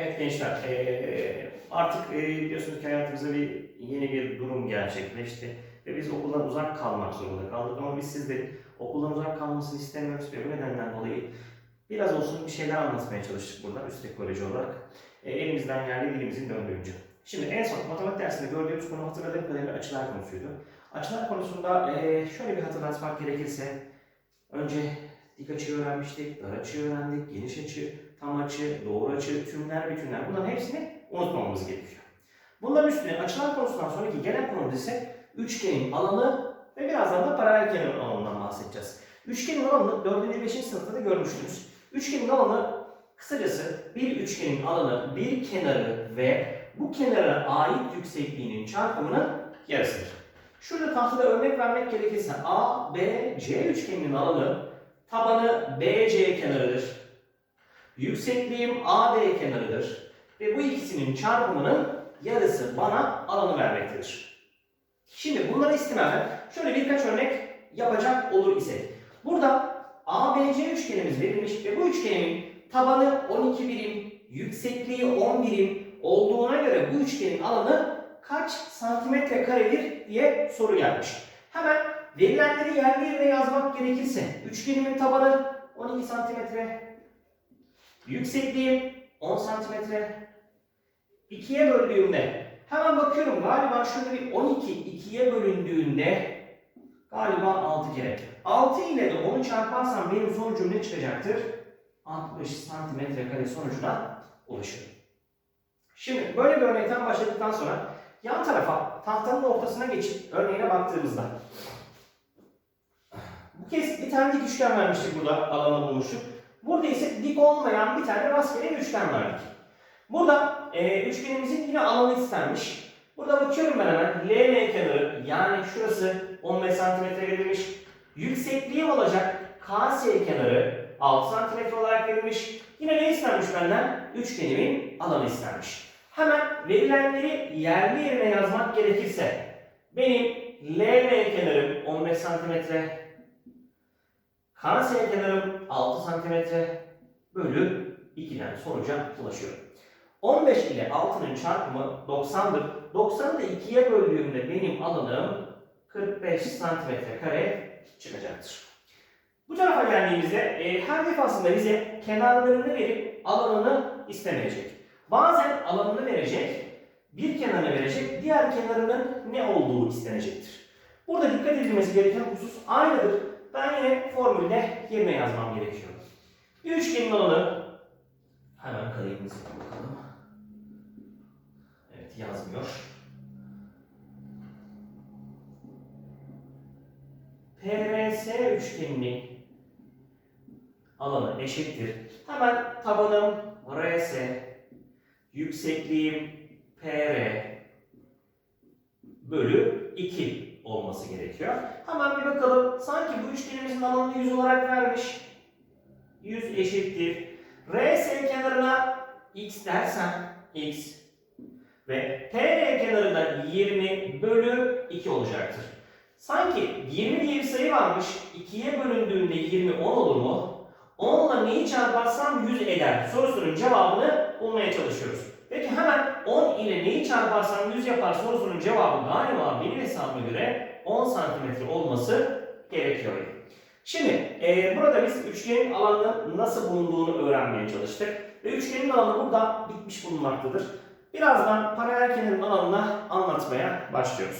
Evet gençler, artık biliyorsunuz ki hayatımızda bir yeni bir durum gerçekleşti ve biz okuldan uzak kalmak zorunda kaldık ama biz sizlerin okuldan uzak kalmasını istemiyoruz ve bu nedenden dolayı biraz olsun bir şeyler anlatmaya çalıştık burada üst ekoloji olarak elimizden geldiği dilimizin döndüğünce. Şimdi en son matematik dersinde gördüğümüz konu hatırladığım kadarıyla açılar konusuydu. Açılar konusunda şöyle bir hatırlatmak gerekirse önce dik açıyı öğrenmiştik, dar açıyı öğrendik, geniş açı, tam açı, doğru açı, tümler, bütünler bunların hepsini unutmamamız gerekiyor. Bunların üstüne açılar konusundan sonraki gelen konumuz ise üçgenin alanı ve birazdan da paralel kenarın alanından bahsedeceğiz. Üçgenin alanını 4. 5. sınıfta da görmüştünüz. Üçgenin alanı kısacası bir üçgenin alanı bir kenarı ve bu kenara ait yüksekliğinin çarpımının yarısıdır. Şurada tahtada örnek vermek gerekirse A, B, C üçgeninin alanı tabanı BC kenarıdır. Yüksekliğim AD kenarıdır. Ve bu ikisinin çarpımının yarısı bana alanı vermektedir. Şimdi bunları istinaden şöyle birkaç örnek yapacak olur ise. Burada ABC üçgenimiz verilmiş ve bu üçgenin tabanı 12 birim, yüksekliği 10 birim olduğuna göre bu üçgenin alanı kaç santimetre karedir diye soru gelmiş. Hemen verilenleri yerli yerine yazmak gerekirse üçgenimin tabanı 12 santimetre, yüksekliğim 10 santimetre, 2'ye böldüğümde hemen bakıyorum galiba şurada bir 12 2'ye bölündüğünde galiba 6 kere. 6 ile de 10'u çarparsam benim sonucum ne çıkacaktır? 60 santimetre kare sonucuna ulaşıyorum. Şimdi böyle bir örnekten başladıktan sonra yan tarafa tahtanın ortasına geçip örneğine baktığımızda bu kez bir tane dik üçgen vermiştik burada alanı bulmuştuk. Burada ise dik olmayan bir tane rastgele üçgen verdik. Burada e, üçgenimizin yine alanı istenmiş. Burada bakıyorum ben hemen LM kenarı yani şurası 15 cm verilmiş. Yüksekliği olacak KS kenarı 6 cm olarak verilmiş. Yine ne istenmiş benden? Üçgenimin alanı istenmiş. Hemen verilenleri yerli yerine yazmak gerekirse benim LM kenarım 15 cm, KS kenarım 6 cm bölü 2'den sonuca ulaşıyorum. 15 ile 6'nın çarpımı 90'dır. 90'ı da 2'ye böldüğümde benim alanım 45 santimetre kare çıkacaktır. Bu tarafa geldiğimizde e, her defasında bize kenarlarını verip alanını istemeyecek. Bazen alanını verecek, bir kenarını verecek, diğer kenarının ne olduğu istenecektir. Burada dikkat edilmesi gereken husus aynıdır. Ben yine formülde yerine yazmam gerekiyor. Bir üçgenin alanı hemen kalemimizi bakalım. Evet yazmıyor. PRS üçgeninin alanı eşittir. Hemen tabanım RS, yüksekliğim PR bölü 2 olması gerekiyor. Hemen bir bakalım. Sanki bu üçgenimizin alanını 100 olarak vermiş. 100 eşittir. RS kenarına x dersen x ve PR kenarında 20 bölü 2 olacaktır. Sanki 20 diye bir sayı varmış. 2'ye bölündüğünde 20 10 olur mu? 10 ile neyi çarparsam 100 eder. Sorusunun cevabını bulmaya çalışıyoruz. Peki hemen 10 ile neyi çarparsam 100 yapar sorusunun cevabı galiba benim hesabıma göre 10 santimetre olması gerekiyor. Şimdi e, burada biz üçgenin alanı nasıl bulunduğunu öğrenmeye çalıştık. Ve üçgenin alanı burada bitmiş bulunmaktadır. Birazdan paralel kenarın alanını anlatmaya başlıyoruz.